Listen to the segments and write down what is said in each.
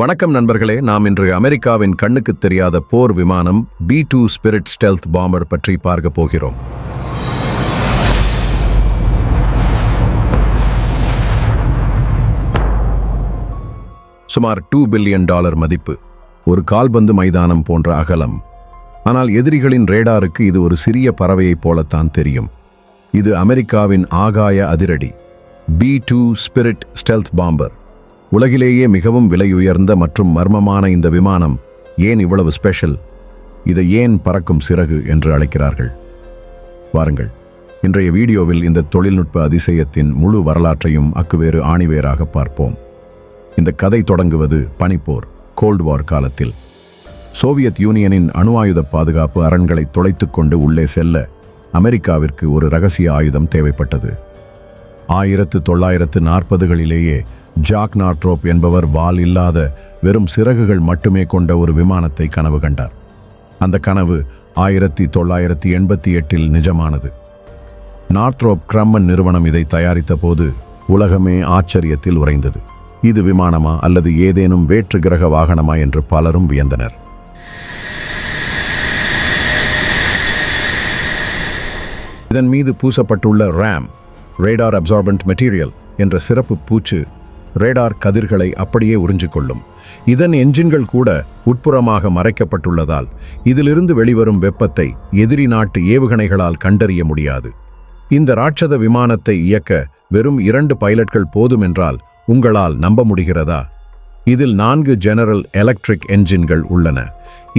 வணக்கம் நண்பர்களே நாம் இன்று அமெரிக்காவின் கண்ணுக்கு தெரியாத போர் விமானம் B two Spirit stealth bomber பற்றி பார்க்க போகிறோம். சுமார் டூ பில்லியன் டாலர் மதிப்பு ஒரு கால்பந்து மைதானம் போன்ற அகலம். ஆனால் எதிரிகளின் ரேடாருக்கு இது ஒரு சிறிய பறவையைப் போலத்தான் தெரியும். இது அமெரிக்காவின் ஆகாய அதிரடி B two Spirit stealth bomber உலகிலேயே மிகவும் விலை உயர்ந்த மற்றும் மர்மமான இந்த விமானம் ஏன் இவ்வளவு ஸ்பெஷல் இதை ஏன் பறக்கும் சிறகு என்று அழைக்கிறார்கள்? வாருங்கள் இன்றைய வீடியோவில் இந்த தொழில்நுட்ப அதிசயத்தின் முழு வரலாற்றையும் அக்குவேறு ஆணிவேராக பார்ப்போம். இந்த கதை தொடங்குவது பனிப்போர் கோல்ட் வார் காலத்தில். சோவியத் யூனியனின் அணு ஆயுத பாதுகாப்பு அரண்களை தொலைத்துக்கொண்டு உள்ளே செல்ல அமெரிக்காவிற்கு ஒரு ரகசிய ஆயுதம் தேவைப்பட்டது. ஆயிரத்து தொள்ளாயிரத்து நாற்பதுகளிலேயே ஜாக் நாட்ரோப் என்பவர் வால் இல்லாத வெறும் சிறகுகள் மட்டுமே கொண்ட ஒரு விமானத்தை கனவு கண்டார். அந்த கனவு ஆயிரத்தி தொள்ளாயிரத்தி எண்பத்தி எட்டில் நிஜமானது. நார்த்ரோப் கிரம்மன் நிறுவனம் இதை தயாரித்த போது உலகமே ஆச்சரியத்தில் உறைந்தது. இது விமானமா அல்லது ஏதேனும் வேற்று கிரக வாகனமா என்று பலரும் வியந்தனர். இதன் மீது பூசப்பட்டுள்ள ரேம் ரேடார் அப்சார்பன்ட் மெட்டீரியல் என்ற சிறப்பு பூச்சு ரேடார் கதிர்களை அப்படியே உறிஞ்சிக்கொள்ளும். இதன் என்ஜின்கள் கூட உட்புறமாக மறைக்கப்பட்டுள்ளதால் இதிலிருந்து வெளிவரும் வெப்பத்தை எதிரி நாட்டு ஏவுகணைகளால் கண்டறிய முடியாது. இந்த ராட்சத விமானத்தை இயக்க வெறும் இரண்டு பைலட்கள் போதுமென்றால் உங்களால் நம்ப முடிகிறதா? இதில் நான்கு ஜெனரல் எலக்ட்ரிக் என்ஜின்கள் உள்ளன.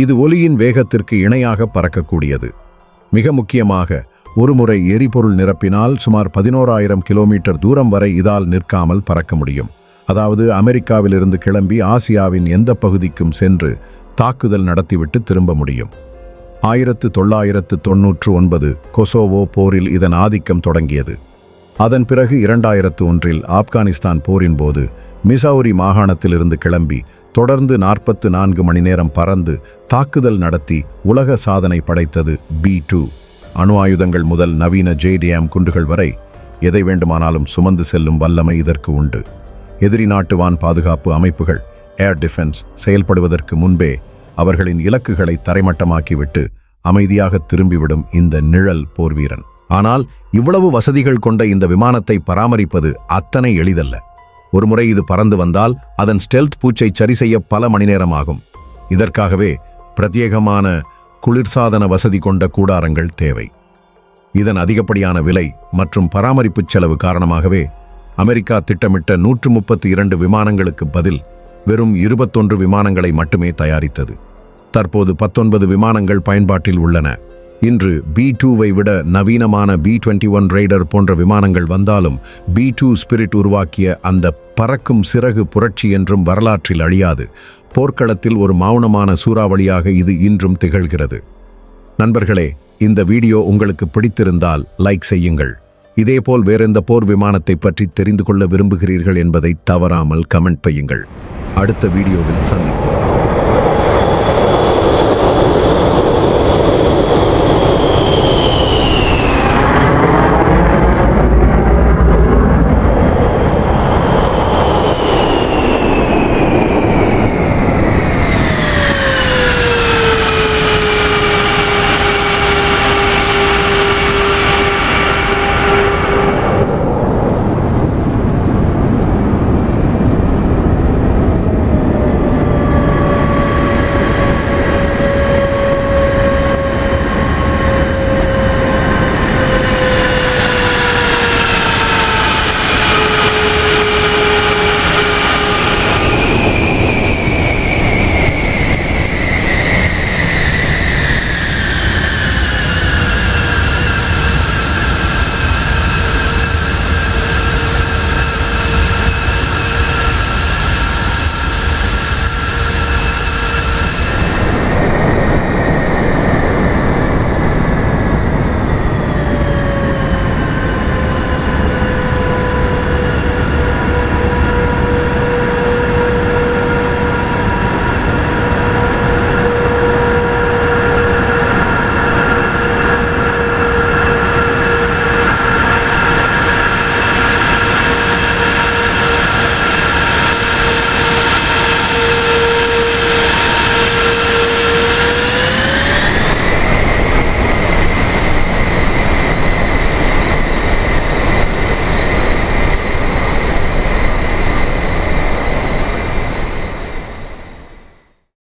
இது ஒலியின் வேகத்திற்கு இணையாக பறக்கக்கூடியது. மிக முக்கியமாக ஒருமுறை எரிபொருள் நிரப்பினால் சுமார் பதினோராயிரம் கிலோமீட்டர் தூரம் வரை இதால் நிற்காமல் பறக்க முடியும். அதாவது அமெரிக்காவிலிருந்து கிளம்பி ஆசியாவின் எந்த பகுதிக்கும் சென்று தாக்குதல் நடத்திவிட்டு திரும்ப முடியும். ஆயிரத்து தொள்ளாயிரத்து தொன்னூற்று ஒன்பது கொசோவோ போரில் இதன் ஆதிக்கம் தொடங்கியது. அதன் பிறகு இரண்டாயிரத்து ஒன்றில் ஆப்கானிஸ்தான் போரின் போது மிசௌரி மாகாணத்திலிருந்து கிளம்பி தொடர்ந்து நாற்பத்து நான்கு மணி நேரம் பறந்து தாக்குதல் நடத்தி உலக சாதனை படைத்தது பி டூ. அணு ஆயுதங்கள் முதல் நவீன ஜேடிஎம் குண்டுகள் வரை எதை வேண்டுமானாலும் சுமந்து செல்லும் வல்லமை இதற்கு உண்டு. எதிரி நாட்டு வான் பாதுகாப்பு அமைப்புகள் ஏர் டிஃபென்ஸ் செயல்படுவதற்கு முன்பே அவர்களின் இலக்குகளை தரைமட்டமாக்கிவிட்டு அமைதியாக திரும்பிவிடும் இந்த நிழல் போர்வீரன். ஆனால் இவ்வளவு வசதிகள் கொண்ட இந்த விமானத்தை பராமரிப்பது அத்தனை எளிதல்ல. ஒருமுறை இது பறந்து வந்தால் அதன் ஸ்டெல்த் பூச்சை சரி செய்ய பல மணி நேரம் ஆகும் இதற்காகவே பிரத்யேகமான குளிர்சாதன வசதி கொண்ட கூடாரங்கள் தேவை. இதன் அதிகப்படியான விலை மற்றும் பராமரிப்பு செலவு காரணமாகவே அமெரிக்கா திட்டமிட்ட நூற்று முப்பத்தி இரண்டு விமானங்களுக்கு பதில் வெறும் இருபத்தொன்று விமானங்களை மட்டுமே தயாரித்தது. தற்போது பத்தொன்பது விமானங்கள் பயன்பாட்டில் உள்ளன. இன்று பி டூவை விட நவீனமான பி டுவெண்ட்டி ஒன் ரைடர் போன்ற விமானங்கள் வந்தாலும் பி டூ ஸ்பிரிட் உருவாக்கிய அந்த பறக்கும் சிறகு புரட்சி என்றும் வரலாற்றில் அழியாது. போர்க்களத்தில் ஒரு மௌனமான சூறாவளியாக இது இன்றும் திகழ்கிறது. நண்பர்களே இந்த வீடியோ உங்களுக்கு பிடித்திருந்தால் லைக் செய்யுங்கள். இதேபோல் வேறெந்த போர் விமானத்தை பற்றி தெரிந்து கொள்ள விரும்புகிறீர்கள் என்பதை தவறாமல் கமெண்ட் பையுங்கள் அடுத்த வீடியோவில் சந்திப்போம்.